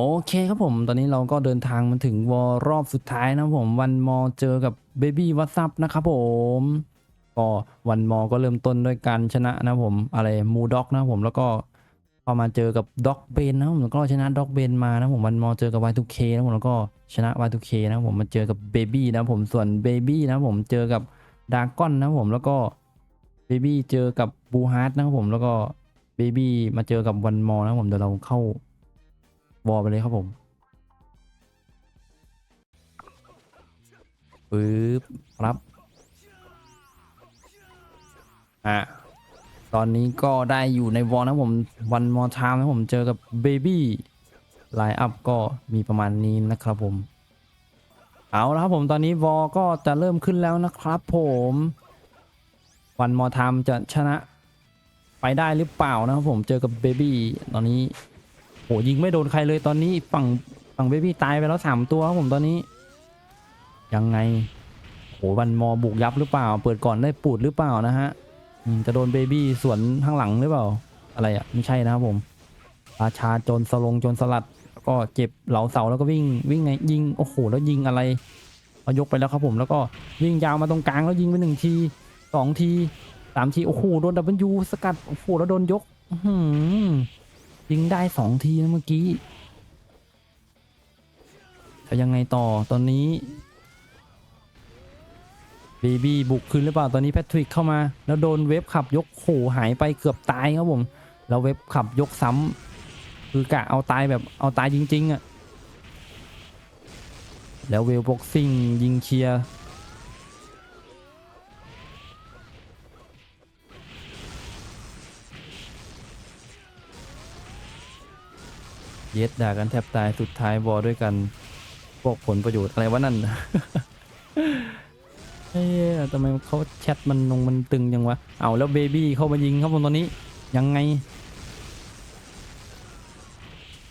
โอเคครับผมตอนนี้เราก็เดินทางมาถึงวอลรอบสุดท้ายนะผมวันมอเจอกับเบบี้วัตซับนะครับผมก็วันมอก็เริ่มต้นด้วยการชนะนะผมอะไรมูด็อกนะผมแล้วก็พอมาเจอกับด็อกเบนนะผมแล้วก็ชนะด็อกเบนมานะผมวันมอเจอกับ Y2K นะครับผมแล้วก็ชนะ Y2K นะครับผมมาเจอกับเบบี้นะผมส่วนเบบี้นะผมเจอกับดากอนนะผมแล้วก็เบบี้เจอกับบูฮาร์ดนะผมแล้วก็เบบี้มาเจอกับวันมอนะผมเดี๋ยวเราเข้า วอลไปเลยครับผมปึ๊บครับ อะ ตอนนี้ก็ได้อยู่ในวอลนะผมวันมอทามนะผมเจอกับเบบี้ไลน์อัพก็มีประมาณนี้นะครับผม เอาละครับผมตอนนี้วอลก็จะเริ่มขึ้นแล้วนะครับผมวันมอทามจะชนะไปได้หรือเปล่านะครับผมเจอกับเบบี้ตอนนี้ โหยิงไม่โดนใครเลยตอนนี้ฝั่งฝั่งเบบี้ตายไปแล้วสามตัวครับผมตอนนี้ ยังไงโหวันมอบุกยับหรือเปล่า เปิดก่อนได้ปูดหรือเปล่านะฮะจะโดนเบบี้สวนข้างหลังหรือเปล่า อะไรอะไม่ใช่นะครับผมราชาโจรสลงโจรสลัดก็เจ็บเหลาเสาแล้วก็วิ่งวิ่งไงยิงโอ้โหแล้วยิงอะไรเอายกไปแล้วครับผมแล้วก็วิ่งยาวมาตรงกลางแล้วยิงไปหนึ่งทีสองทีสามทีโอ้โหโดนดับเบิลยูสกัดโอ้โหแล้วโดนยก อื ยิงได้สองทีนะเมื่อกี้จะยังไงต่อตอนนี้เบบีบุกคืนหรือเปล่าตอนนี้แพทริกเข้ามา แล้วโดนเว็บขับยกโขหายไปเกือบตายครับผมแล้วเว็บขับยกซ้ำคือกะเอาตายแบบเอาตายจริงๆอะ่ะแล้วเวลบ็อกซิ่งยิงเคลียร์ ย็ดด่ากันแทบตายสุดท้ายวอลด้วยกันพวกผลประโยชน์อะไรวะนั่นเฮ้ยทำไมเขาแชทมันลงมันตึงยังวะ เอาแล้วเบบี้เข้ามายิงครับผมตอนนี้ยังไง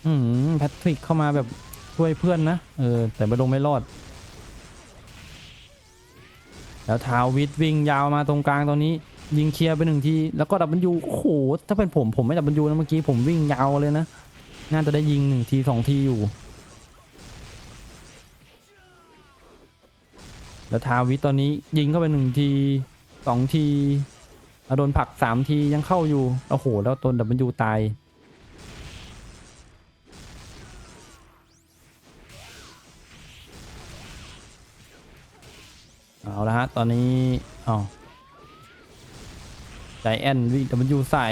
อืมแพทริกเข้ามาแบบช่วยเพื่อนนะ เออ แต่ไม่ลงไม่รอด แล้วทาววิทวิ่งยาวมาตรงกลางตอนนี้ ยิงเคลียร์ไปหนึ่งที แล้วก็ดับเบิลยูโอ้โห ถ้าเป็นผมผมไม่ดับเบิลยูนะเมื่อกี้ผมวิ่งยาวเลยนะ น่าจะได้ยิงหนึ่งทีสองทีอยู่ แล้วทาวิตอนนี้ยิงเข้าไปหนึ่งทีสองทีโดนผักสามทียังเข้าอยู่ โอ้โห แล้วตนดับเบิลยูตาย เอาละฮะ ตอนนี้อ๋อใจแอนวิ่งดับเบิลยูใส่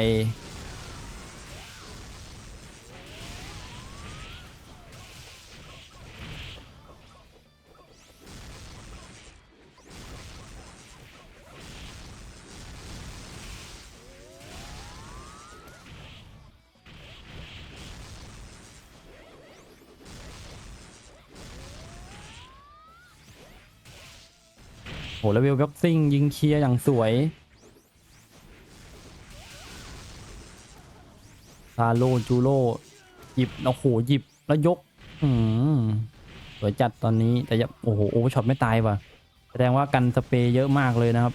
หแล้วเวลบ็อกซิ่งยิงเคลียร์อย่างสวยซาโลจูโร่หยิบโอ้โหหยิบแล้วยก อืมสวยจัดตอนนี้แต่ยังโอ้โหโอเวอร์ช็อตไม่ตายว่ะ แสดงว่ากันสเปรย์เยอะมากเลยนะครับ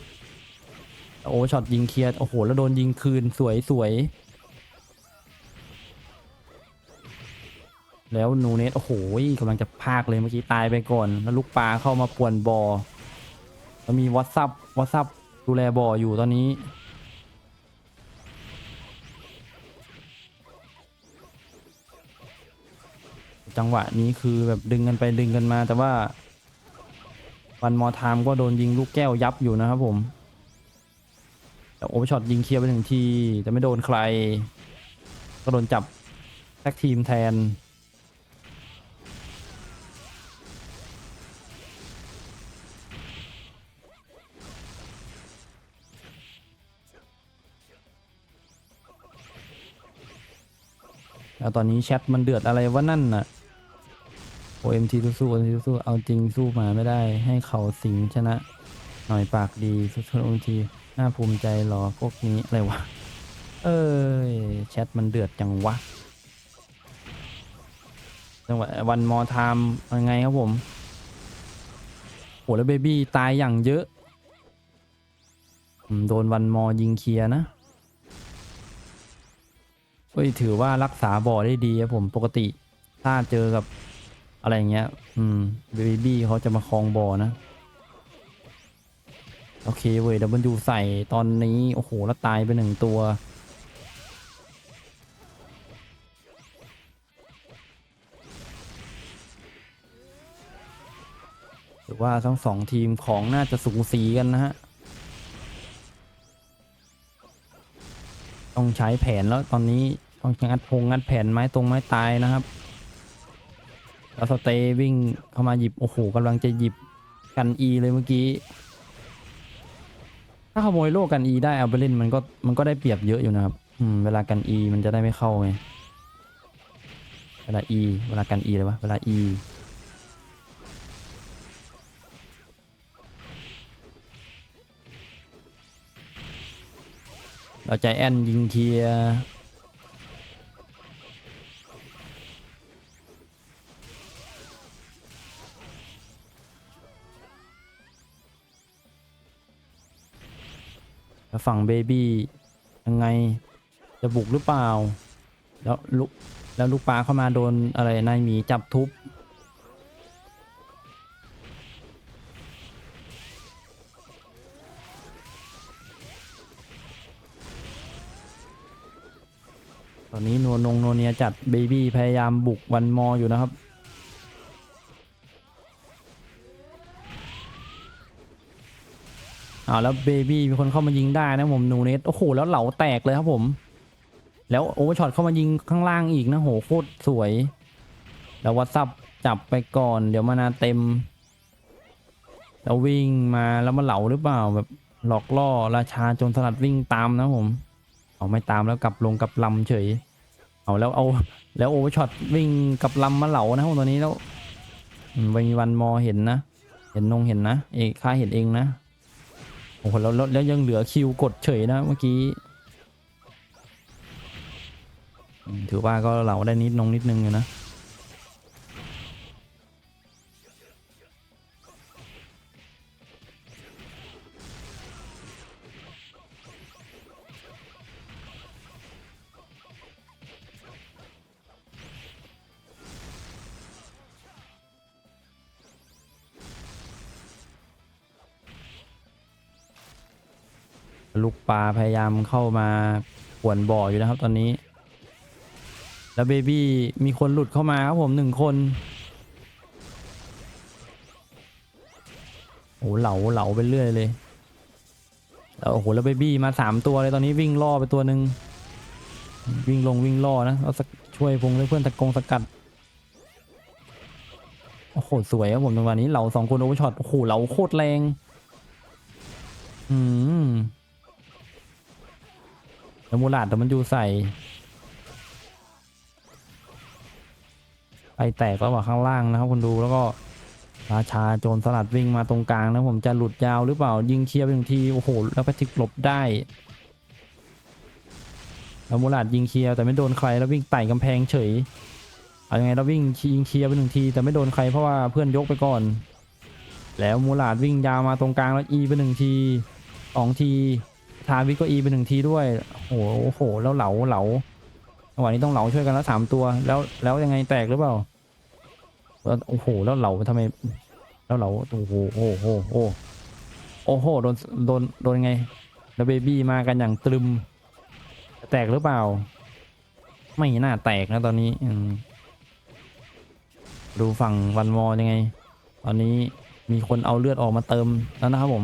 โอเวอร์ช็อตยิงเคลียร์โอ้โหแล้วโดนยิงคืนสวยสวยแล้วนูเนสโอ้โหกำลังจะพากเลยเมื่อกี้ตายไปก่อน แล้วลูกปลาเข้ามาป่วนบอ แล้วมีวอ t ซับวอ t ซับดูแลบ่ออยู่ตอนนี้ จังหวะนี้คือแบบดึงกันไปดึงกันมา แต่ว่าวันมอทามก็โดนยิงลูกแก้วยับอยู่นะครับผมแต่โอเวอร์ช็อตยิงเคลียร์ไปหนึ่งที แต่ไม่โดนใคร ก็โดนจับแท็กทีมแทน แล้วตอนนี้แชทมันเดือดอะไรวะนั่นน่ะ OMT สู้ๆ OMT สู้ๆเอาจริงสู้มาไม่ได้ ให้เขาสิงชนะ หน่อยปากดีสู้ๆ OMT น่าภูมิใจหรอพวกนี้อะไรวะ เอ้ยแชทมันเดือดจังวะจังหวะวันมอไทม์ยังไงครับผมโหแล้วเบบี้ตายอย่างเยอะอืมโดนวันมอยิงเคลียนะ เฮ้ยถือว่ารักษาบ่อได้ดีครับผมปกติถ้าเจอกับอะไรเงี้ย อืมเบบี้เขาจะมาคลองบ่อนะ โอเคเว้ยดับเบิลยูใส่ตอนนี้ โอ้โห แล้วตายไปหนึ่งตัว หรือว่าทั้งสองทีมของน่าจะสูสีกันนะฮะ ต้องใช้แผนแล้วตอนนี้ต้องงัดพงงัดแผนไม้ตรงไม้ตายนะครับแล้วสเตย์วิ่งเข้ามาหยิบโอ้โหกำลังจะหยิบกันอีเลยเมื่อกี้ ถ้าขโมยโล่กันอีได้เอาไปเล่นมันก็มันก็ได้เปรียบเยอะอยู่นะครับ อืมเวลากันอีมันจะได้ไม่เข้าไงเวลาอีเวลากันอีเลยวะเวลาอี เราใจแอนยิงเคลียแล้วฝั่งเบบี้ยังไงจะบุกหรือเปล่า แล้วลูกแล้วลูกปลาเข้ามาโดนอะไรนายหมีจับทุบ จัดเบบี้พยายามบุกวันมออยู่นะครับอ่าแล้วเบบี้มีคนเข้ามายิงได้นะผมนูเนสโอ้โหแล้วเหลาแตกเลยครับผม แล้วโอเวอร์ช็อตเข้ามายิงข้างล่างอีกนะโหโคตรสวย แล้ววัตซับจับไปก่อน เดี๋ยวมานาเต็ม แล้ววิ่งมาแล้วมาเหลาหรือเปล่าแบบหลอกล่อราชาจรสลัดวิ่งตามนะผมเอาไม่ตามแล้วกลับลงกลับลำเฉย เอาแล้วเอาแล้วโอเวอร์ช็อตวิ่งกับลำมาเหลานะตัวนี้แล้วไม่มีวันมอเห็นนะ เห็นนงเห็นนะ เอกค้าเห็นเองนะโอ้โหแล้วแล้วแล้วยังเหลือคิวกดเฉยนะเมื่อกี้ถือว่าก็เหลาได้นิดนงนิดนึงอยู่นะ ลูกปลาพยายามเข้ามาขวนบ่ออยู่นะครับตอนนี้ แล้วเบบี้มีคนหลุดเข้ามาครับผมหนึ่งคนโอ้โหเหลาเหลาไปเรื่อยเลยแล้วโอ้โหแล้วเบบี้มาสามตัวเลยตอนนี้วิ่งล่อไปตัวหนึ่งวิ่งลงวิ่งล่อนะแล้วสักช่วยพงเพื่อนตะกงสกัดโอ้โหสวยครับผมจังหวะนี้เหลาสองคนโอเวอร์ช็อตโอ้โหเหลาโคตรแรงอืม แล้วมูลาดแต่มันอยู่ใส่ไปแตกแล้วว่าข้างล่างนะครับคุณดูแล้วก็ราชาโจรสลัดวิ่งมาตรงกลางนะผมจะหลุดยาวหรือเปล่ายิงเคลียร์ไปหนึ่งทีโอ้โหแล้วแพทริกหลบได้แล้วมูลาดยิงเคลียร์แต่ไม่โดนใครแล้ววิ่งไต่กำแพงเฉยเอายังไงเราวิ่งยิงเคลียร์ไปหนึ่งทีแต่ไม่โดนใครเพราะว่าเพื่อนยกไปก่อน แล้วมูลาดวิ่งยาวมาตรงกลางแล้วอีไปหนึ่งทีสองที ทาวิทก็อีไปหนึ่งทีด้วยโอ้โหแล้วเหลาเหลาจังหวะนี้ต้องเหลาช่วยกันแล้วสามตัวแล้วแล้วยังไงแตกหรือเปล่าแล้วโอ้โหแล้วเหลาทำไม แล้วเหลาโอ้โหโอ้โหโอ้โหโอ้โหโดนโดนโดนไงแล้วเบบี้มากันอย่างตรึม แตกหรือเปล่า ไม่น่าแตกนะตอนนี้อืดูฝั่งวันวอยังไง ตอนนี้มีคนเอาเลือดออกมาเติมแล้วนะครับผม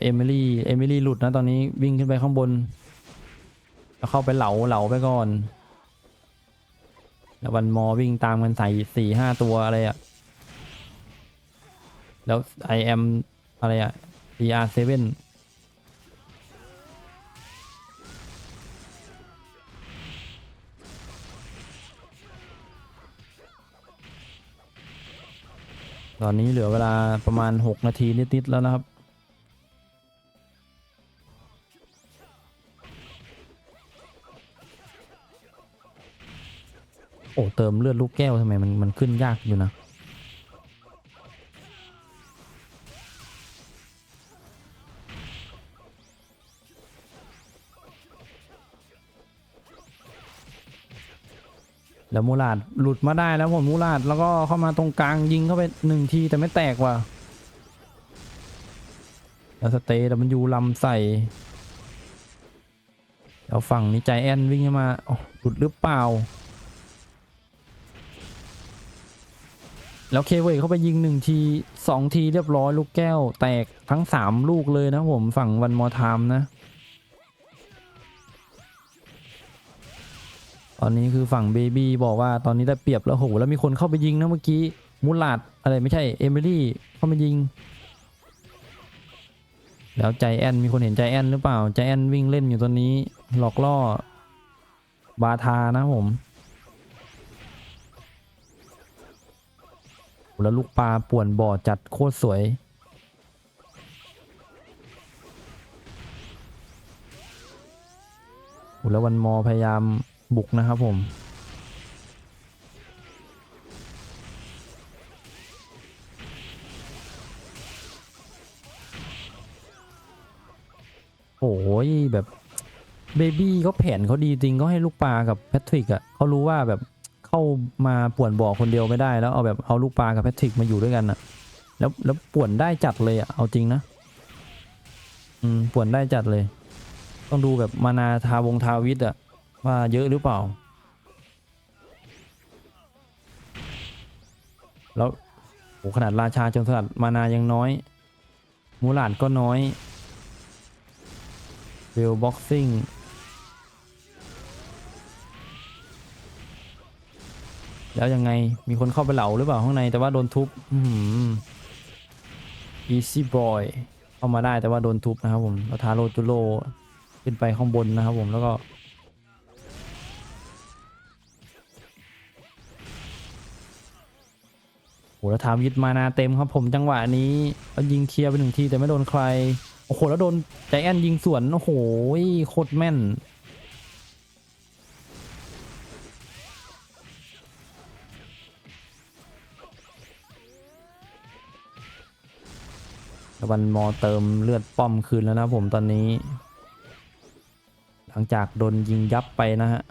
เอมิลี่เอมิลี่หลุดนะตอนนี้วิ่งขึ้นไปข้างบน แล้วเข้าไปเหลาเหลาไปก่อน แล้ววันมอวิ่งตามกันใส่สี่ห้าตัวอะไรอะแล้วไอแอมอะไรอะ DR7 ตอนนี้เหลือเวลาประมาณ 6 นาทีนิด ๆ แล้วนะครับ โอ้เติมเลือดลูกแก้วทำไมมันมันขึ้นยากอยู่นะแล้วมูลาดหลุดมาได้แล้วผมมูลาดแล้วก็เข้ามาตรงกลางยิงเข้าไปหนึ่งทีแต่ไม่แตกว่ะแล้วสเตย์แต่มันยูลำใส่แล้วฝั่งนี้ใจแอนวิ่งเข้ามาหลุดหรือเปล่า แล้วเคเวเข้าไปยิงหนึ่งทีสองทีเรียบร้อยลูกแก้ว แตกทั้งสามลูกเลยนะผมฝั่งวันมอทามนะ ตอนนี้คือฝั่งเบบี้บอกว่าตอนนี้ได้เปรียบแล้วโหแล้วมีคนเข้าไปยิงนะเมื่อกี้มูลาดอะไรไม่ใช่เอมิลี่เข้ามายิง แล้วใจแอนมีคนเห็นใจแอนหรือเปล่าใจแอนวิ่งเล่นอยู่ตอนนี้หลอกล่อบาทานะผม แล้วลูกปลาป่วนบ่อจัดโคตรสวย แล้ววันมอพยายามบุกนะครับผมโอ้ยแบบเบบี้เขาแผนเขาดีจริงเขาให้ลูกปลากับแพทริกอะเขารู้ว่าแบบ เข้ามาป่วนบ่อคนเดียวไม่ได้แล้วเอาแบบเอาลูกปลากับแพทริกมาอยู่ด้วยกันอะแล้วแล้วป่วนได้จัดเลยอะเอาจริงนะอืมป่วนได้จัดเลย ต้องดูแบบมานาทาวงทาวิทอะว่าเยอะหรือเปล่า แล้วโหขนาดราชาจนสลัดมานายังน้อย มูหลาดก็น้อยเวลบ็อกซิ่ง แล้วยังไงมีคนเข้าไปเหลาหรือเปล่าข้างในแต่ว่าโดนทุบอืม easy boy เข้ามาได้แต่ว่าโดนทุบนะครับผมแล้วทาโรจุโรขึ้นไปข้างบนนะครับผมแล้วก็โหแล้วทามยึดมานาเต็มครับผมจังหวะนี้แล้วยิงเคลียร์ไปหนึ่งทีแต่ไม่โดนใคร โอ้โห แล้วโดนใจแอนยิงสวน โอ้โหโคตรแม่น วันมอเติมเลือดป้อมคืนแล้วนะผมตอนนี้ หลังจากโดนยิงยับไปนะฮะ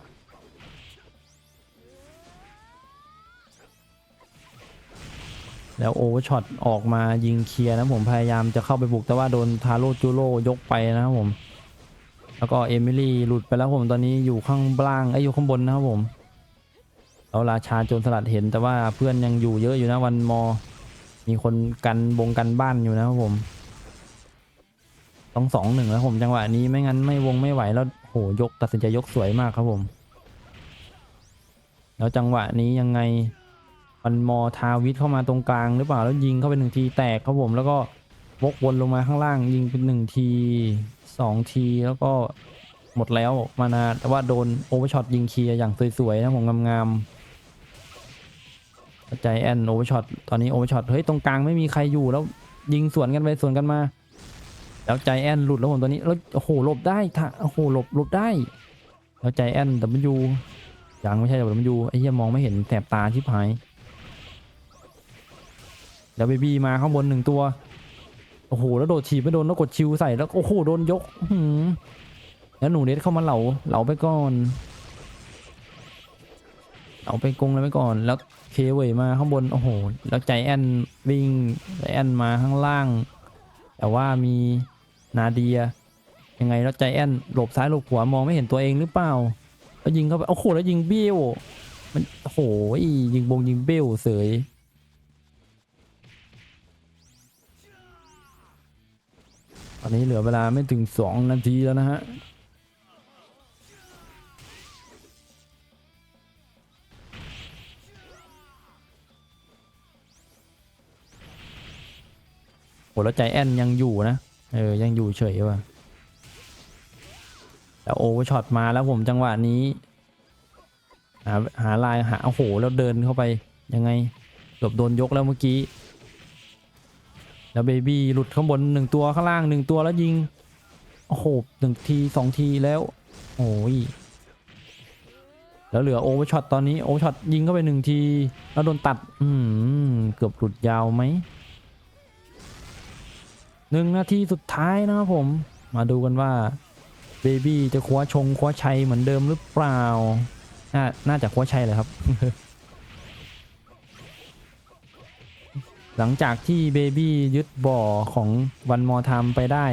แล้วโอเวอร์ช็อตออกมายิงเคลียร์นะผมพยายามจะเข้าไปบุกแต่ว่าโดนทาโร่จูโร่ยกไปนะครับผม แล้วก็เอมิลี่หลุดไปแล้วผมตอนนี้อยู่ข้างล่างไอ้อยู่ข้างบนนะครับผมแล้วราชาโจรสลัดเห็นแต่ว่าเพื่อนยังอยู่เยอะอยู่นะวันมอ มีคนกันบงกันบ้านอยู่นะครับผม ต้องสองหนึ่งแล้วผมจังหวะนี้ไม่งั้นไม่วงไม่ไหวแล้วโหยกตัดสินใจยกสวยมากครับผม แล้วจังหวะนี้ยังไงมันมอทาวิทเข้ามาตรงกลางหรือเปล่าแล้วยิงเข้าไปหนึ่งทีแตกครับผมแล้วก็วกวนลงมาข้างล่างยิงเป็นหนึ่งทีสองทีแล้วก็หมดแล้วมานาแต่ว่าโดนโอเวอร์ช็อตยิงเคลียร์อย่างสวยๆนะผมงามๆ ใจแอนโอเวอร์ช็อตตอนนี้โอเวอร์ช็อตเฮ้ยตรงกลางไม่มีใครอยู่แล้วยิงสวนกันไปสวนกันมา แล้วใจแอนหลุดแล้วผมตัวนี้แล้วโอ้โหหลบได้ท่าโอ้โหหลบหลบได้ แล้วใจแอนแต่มันยูยังไม่ใช่แต่มันยูไอ้เหี้ยมองไม่เห็นแสบตาชิบหายแล้วเบบี้มาข้างบนหนึ่งตัวโอ้โหแล้วโดดถีบไม่โดนแล้วกดชิวใส่แล้วโอ้โหโดนยกแล้วหนูเด็ดเข้ามาเหลาเหลาไปก่อน เอาไปกงเลยไปก่อน แล้วเคเวยมาข้างบน โอ้โห แล้วใจแอนวิ่งใจแอนมาข้างล่าง แต่ว่ามีนาเดีย ยังไงแล้วใจแอนหลบซ้ายหลบขวามองไม่เห็นตัวเองหรือเปล่า แล้วยิงเข้าไป โอ้โห แล้วยิงเบี้ยวมันโอ้โหยิงบงยิงเบี้ยวเสยตอนนี้เหลือเวลาไม่ถึงสองนาทีแล้วนะฮะ หแล้วใจแอนยังอยู่นะ เออ ยังอยู่เฉยว่ะ แต่โอเวอร์ช็อตมาแล้วผมจังหวะนี้ หาหาลายหาโอ้โห แล้วเดินเข้าไปยังไงเกือบโดนยกแล้วเมื่อกี้ แล้วเบบี้หลุดข้างบนหนึ่งตัวข้างล่างหนึ่งตัวแล้วยิง โอ้โหหนึ่งทีสองทีแล้ว โอ้ยแล้วเหลือโอเวอร์ช็อตตอนนี้โอเวอร์ช็อตยิงเข้าไปหนึ่งที แล้วโดนตัด อืมเกือบหลุดยาวไหม หนึ่งนาทีสุดท้ายนะครับผม มาดูกันว่าเบบี้จะคว้าชงคว้าชัยเหมือนเดิมหรือเปล่า น่าน่าจะโค้ชชัยเลยครับ หลังจากที่เบบี้ยึดบ่อของวันมอทามไปได้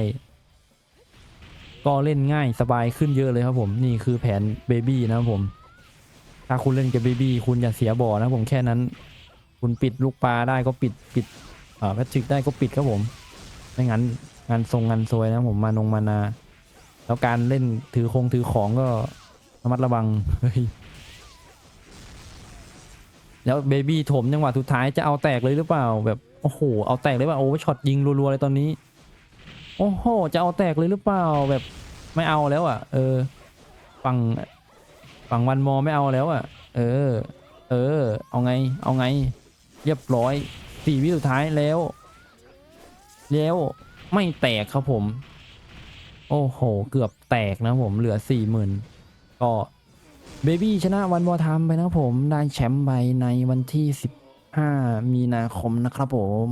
ก็เล่นง่ายสบายขึ้นเยอะเลยครับผม นี่คือแผนเบบี้นะครับผม ถ้าคุณเล่นกับเบบี้คุณอย่าเสียบ่อนะผมแค่นั้น คุณปิดลูกปลาได้ก็ปิดปิดอ่าแพทริกได้ก็ปิดครับผม ไม่งั้นงานทรงงานซวยนะผมมานงมานา แล้วการเล่นถือคงถือของก็ระมัดระวังเฮ้ยแล้วเบบี้ถมจังหวะสุดท้ายจะเอาแตกเลยหรือเปล่า แบบโอ้โหเอาแตกเลยเปล่าโอ้ช็อตยิงรัวๆเลยตอนนี้ โอ้โหจะเอาแตกเลยหรือเปล่า แบบไม่เอาแล้วอะ เออฝั่งฝั่งวันมอไม่เอาแล้วอะ เออ เออ เอาไง เอาไง เรียบร้อยสี่วิสุดท้ายแล้ว แล้วไม่แตกครับผม โอ้โห เกือบแตกนะผมเหลือสี่หมื่นก็เบบี้ชนะวันวอทามไปนะผมได้แชมป์ไปในวันที่สิบห้ามีนาคมนะครับผม